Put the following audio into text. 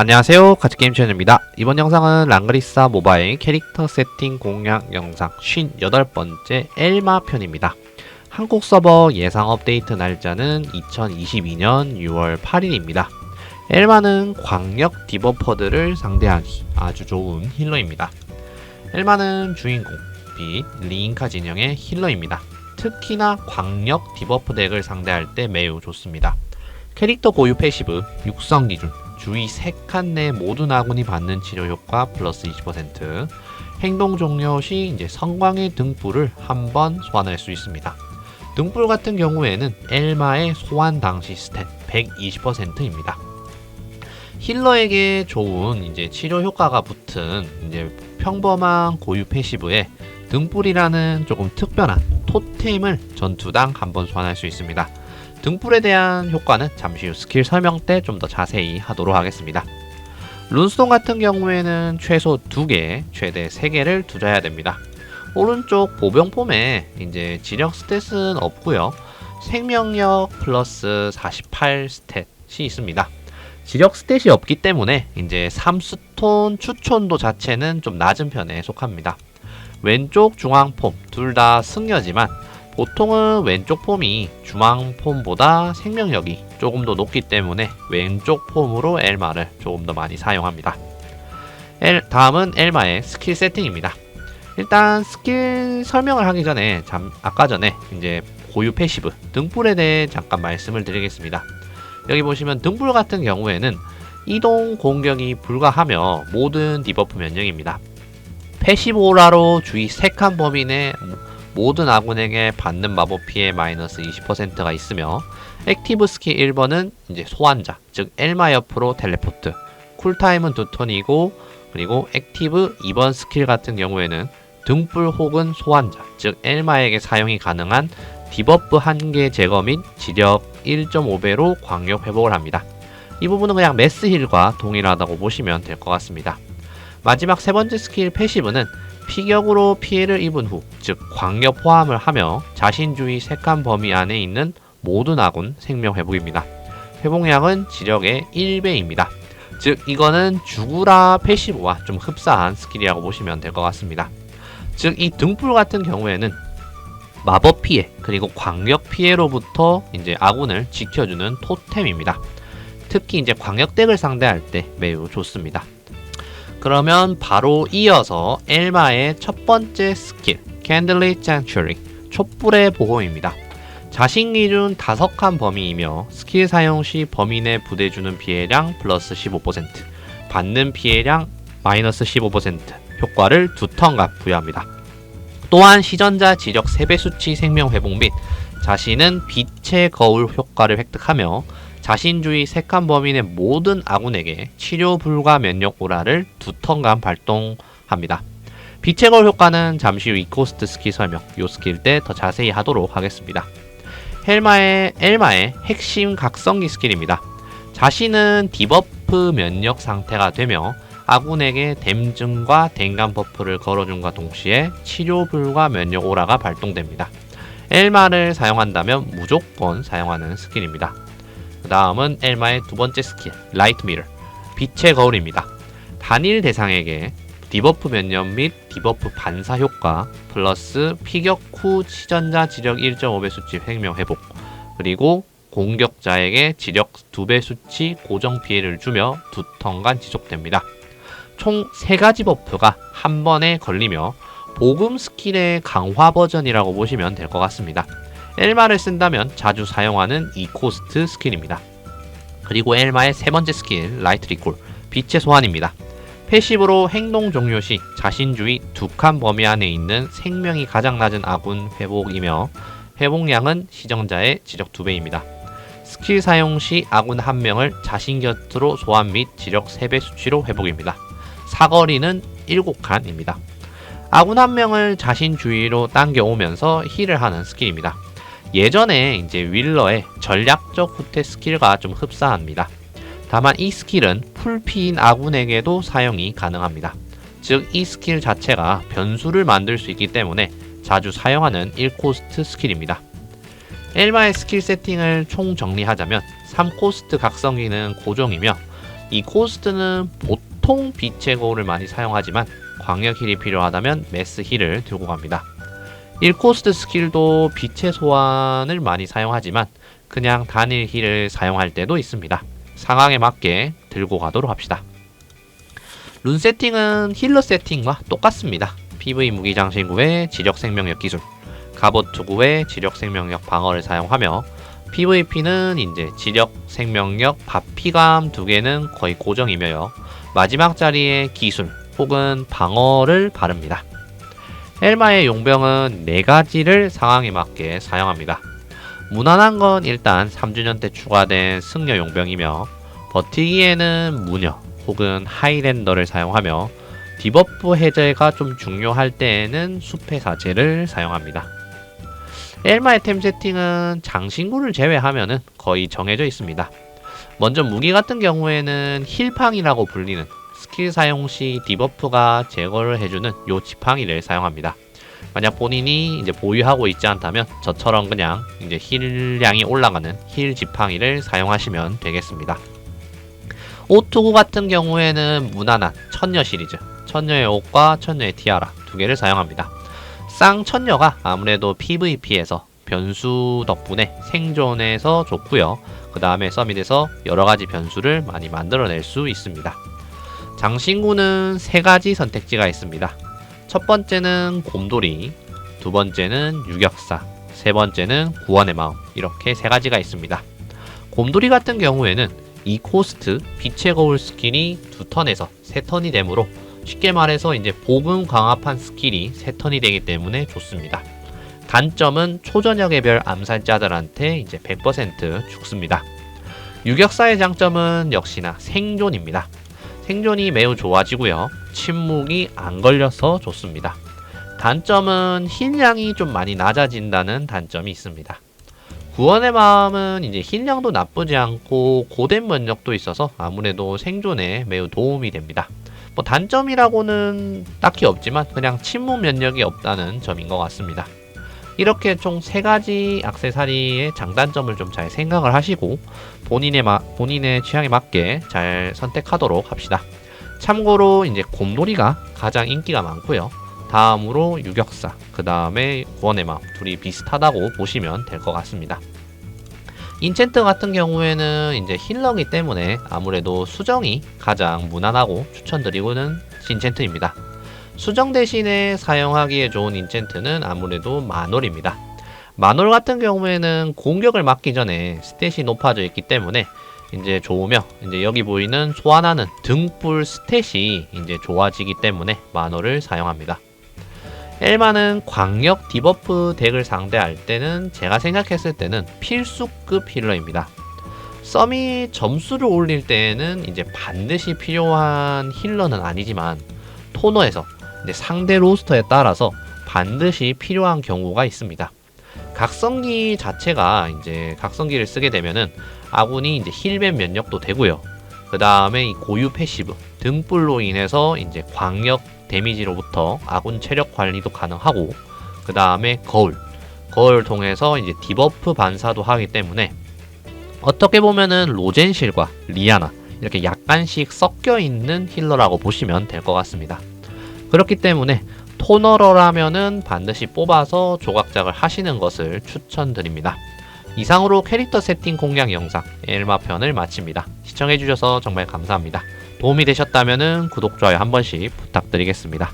안녕하세요. 가치게임 채널입니다. 이번 영상은 랑그리사 모바일 캐릭터 세팅 공략 영상 58번째 엘마 편입니다. 한국 서버 예상 업데이트 날짜는 2022년 6월 8일입니다. 엘마는 광역 디버퍼들을 상대하기 아주 좋은 힐러입니다. 엘마는 주인공 및 리인카 진영의 힐러입니다. 특히나 광역 디버프 덱을 상대할 때 매우 좋습니다. 캐릭터 고유 패시브 육성 기준 주위 3칸 내 모든 아군이 받는 치료 효과 플러스 20% 행동 종료 시 이제 성광의 등불을 한 번 소환할 수 있습니다. 등불 같은 경우에는 엘마의 소환 당시 스탯 120%입니다. 힐러에게 좋은 이제 치료 효과가 붙은 이제 평범한 고유 패시브에 등불이라는 조금 특별한 토템을 전투당 한 번 소환할 수 있습니다. 등불에 대한 효과는 잠시 후 스킬 설명 때 좀 더 자세히 하도록 하겠습니다. 룬스톤 같은 경우에는 최소 2개, 최대 3개를 투자해야 됩니다. 오른쪽 보병폼에 이제 지력 스탯은 없고요. 생명력 플러스 48 스탯이 있습니다. 지력 스탯이 없기 때문에 이제 3스톤 추천도 자체는 좀 낮은 편에 속합니다. 왼쪽 중앙폼 둘 다 승려지만 보통은 왼쪽 폼이 중앙 폼보다 생명력이 조금 더 높기 때문에 왼쪽 폼으로 엘마를 조금 더 많이 사용합니다. 엘, 다음은 엘마의 스킬 세팅입니다. 일단 스킬 설명을 하기 전에 잠, 아까 전에 이제 고유 패시브 등불에 대해 잠깐 말씀을 드리겠습니다. 여기 보시면 등불 같은 경우에는 이동 공격이 불가하며 모든 디버프 면역입니다. 패시브 오라로 주위 3칸 범위 내 모든 아군에게 받는 마법 피해 마이너스 20%가 있으며 액티브 스킬 1번은 이제 소환자, 즉 엘마 옆으로 텔레포트, 쿨타임은 두 턴이고 그리고 액티브 2번 스킬 같은 경우에는 등불 혹은 소환자, 즉 엘마에게 사용이 가능한 디버프 1개 제거 및 지력 1.5배로 광역 회복을 합니다. 이 부분은 그냥 메스 힐과 동일하다고 보시면 될 것 같습니다. 마지막 세 번째 스킬 패시브는 피격으로 피해를 입은 후, 즉 광역 포함을 하며 자신 주위 색감 범위 안에 있는 모든 아군 생명 회복입니다. 회복량은 지력의 1배입니다. 즉 이거는 죽으라 패시브와 좀 흡사한 스킬이라고 보시면 될 것 같습니다. 즉 이 등불 같은 경우에는 마법 피해 그리고 광역 피해로부터 이제 아군을 지켜주는 토템입니다. 특히 이제 광역 덱을 상대할 때 매우 좋습니다. 그러면 바로 이어서 엘마의 첫 번째 스킬 캔들릿 챈츄리 촛불의 보호입니다. 자신 기준 5칸 범위이며 스킬 사용 시내 부대주는 피해량 플러스 15% 받는 피해량 마이너스 15% 효과를 두 턴간 부여합니다. 또한 시전자 지력 3배 수치 생명 회복 및 자신은 빛의 거울 효과를 획득하며 자신 주위 색한 내 모든 아군에게 치료 불가 면역 오라를 두 턴간 발동합니다. 빛의 거울 효과는 잠시 후 이코스트 스킬 설명, 요 스킬 때 더 자세히 하도록 하겠습니다. 헬마의 엘마의 핵심 각성기 스킬입니다. 자신은 디버프 면역 상태가 되며 아군에게 댐증과 댕감 버프를 걸어준과 동시에 치료 불가 면역 오라가 발동됩니다. 엘마를 사용한다면 무조건 사용하는 스킬입니다. 그 다음은 엘마의 두 번째 스킬, 라이트 미러, 빛의 거울입니다. 단일 대상에게 디버프 면역 및 디버프 반사 효과 플러스 피격 후 치전자 지력 1.5배 수치 생명 회복 그리고 공격자에게 지력 2배 수치 고정 피해를 주며 두 턴간 지속됩니다. 총 3가지 버프가 한 번에 걸리며 보금 스킬의 강화 버전이라고 보시면 될 것 같습니다. 엘마를 쓴다면 자주 사용하는 이코스트 스킬입니다. 그리고 엘마의 세 번째 스킬 라이트 리콜 빛의 소환입니다. 패시브로 행동 종료 시 자신 주위 두칸 범위 안에 있는 생명이 가장 낮은 아군 회복이며 회복량은 시정자의 지력 2배입니다. 스킬 사용 시 아군 한 명을 자신 곁으로 소환 및 지력 3배 수치로 회복입니다. 사거리는 7칸입니다. 아군 한 명을 자신 주위로 당겨오면서 힐을 하는 스킬입니다. 예전에 이제 윌러의 전략적 후퇴 스킬과 좀 흡사합니다. 다만 이 스킬은 풀피인 아군에게도 사용이 가능합니다. 즉 이 스킬 자체가 변수를 만들 수 있기 때문에 자주 사용하는 1코스트 스킬입니다. 엘마의 스킬 세팅을 총 정리하자면 3코스트 각성 기는 고정이며 이 코스트는 보통 빛의 거울을 많이 사용하지만 광역 힐이 필요하다면 메스 힐을 들고 갑니다. 1코스트 스킬도 빛의 소환을 많이 사용하지만 그냥 단일 힐을 사용할 때도 있습니다. 상황에 맞게 들고 가도록 합시다. 룬 세팅은 힐러 세팅과 똑같습니다. PV 무기 장 신구의 지력 생명력 기술, 갑옷 투구의 지력 생명력 방어를 사용하며 PVP는 이제 지력 생명력 바피감 두 개는 거의 고정이며요. 마지막 자리에 기술 혹은 방어를 바릅니다. 헬마의 용병은 네 가지를 상황에 맞게 사용합니다. 무난한 건 일단 3주년 때 추가된 승려 용병이며 버티기에는 무녀 혹은 하이랜더를 사용하며 디버프 해제가 좀 중요할 때에는 숲의 사제를 사용합니다. 엘마의 템 세팅은 장신구를 제외하면은 거의 정해져 있습니다. 먼저 무기 같은 경우에는 힐팡이라고 불리는 스킬 사용 시 디버프가 제거를 해주는 요 지팡이를 사용합니다. 만약 본인이 이제 보유하고 있지 않다면 저처럼 그냥 이제 힐량이 올라가는 힐 지팡이를 사용하시면 되겠습니다. 오투구 같은 경우에는 무난한 천녀 시리즈, 천녀의 옷과 천녀의 티아라 두 개를 사용합니다. 쌍천녀가 아무래도 PVP에서 변수 덕분에 생존에서 좋고요. 그 다음에 서밋에서 여러 가지 변수를 많이 만들어낼 수 있습니다. 장신구는 세 가지 선택지가 있습니다. 첫 번째는 곰돌이, 두 번째는 유격사, 세 번째는 구원의 마음 이렇게 세 가지가 있습니다. 곰돌이 같은 경우에는 이 코스트 빛의 거울 스킬이 두 턴에서 세 턴이 되므로 쉽게 말해서 이제 복음 강화판 스킬이 세 턴이 되기 때문에 좋습니다. 단점은 초저녁의 암살자들한테 이제 100% 죽습니다. 유격사의 장점은 역시나 생존입니다. 생존이 매우 좋아지고요. 침묵이 안 걸려서 좋습니다. 단점은 힐량이 좀 많이 낮아진다는 단점이 있습니다. 구원의 마음은 이제 힐량도 나쁘지 않고 고된 면역도 있어서 아무래도 생존에 매우 도움이 됩니다. 뭐 단점이라고는 딱히 없지만 그냥 침묵 면역이 없다는 점인 것 같습니다. 이렇게 총 세 가지 악세사리의 장단점을 좀 잘 생각을 하시고 본인의 마, 본인의 취향에 맞게 잘 선택하도록 합시다. 참고로 이제 곰돌이가 가장 인기가 많고요. 다음으로 유격사, 그 다음에 구원의 마음 둘이 비슷하다고 보시면 될 것 같습니다. 인챈트 같은 경우에는 이제 힐러기 때문에 아무래도 수정이 가장 무난하고 추천드리고는 인챈트입니다. 수정 대신에 사용하기에 좋은 인챈트는 아무래도 마놀입니다. 마놀 같은 경우에는 공격을 막기 전에 스탯이 높아져 있기 때문에 이제 좋으며 이제 여기 보이는 소환하는 등불 스탯이 이제 좋아지기 때문에 마놀을 사용합니다. 엘마는 광역 디버프 덱을 상대할 때는 제가 생각했을 때는 필수급 힐러입니다. 썸이 점수를 올릴 때에는 이제 반드시 필요한 힐러는 아니지만 토너에서 상대 로스터에 따라서 반드시 필요한 경우가 있습니다. 각성기 자체가 이제 각성기를 쓰게 되면은 아군이 이제 힐맨 면역도 되고요. 그 다음에 이 고유 패시브 등불로 인해서 이제 광역 데미지로부터 아군 체력 관리도 가능하고 그 다음에 거울 거울 통해서 이제 디버프 반사도 하기 때문에 어떻게 보면은 로젠실과 리아나 이렇게 약간씩 섞여 있는 힐러라고 보시면 될 것 같습니다. 그렇기 때문에 토너러라면은 반드시 뽑아서 조각작을 하시는 것을 추천드립니다. 이상으로 캐릭터 세팅 공략 영상 엘마 편을 마칩니다. 시청해주셔서 정말 감사합니다. 도움이 되셨다면 구독, 좋아요 한 번씩 부탁드리겠습니다.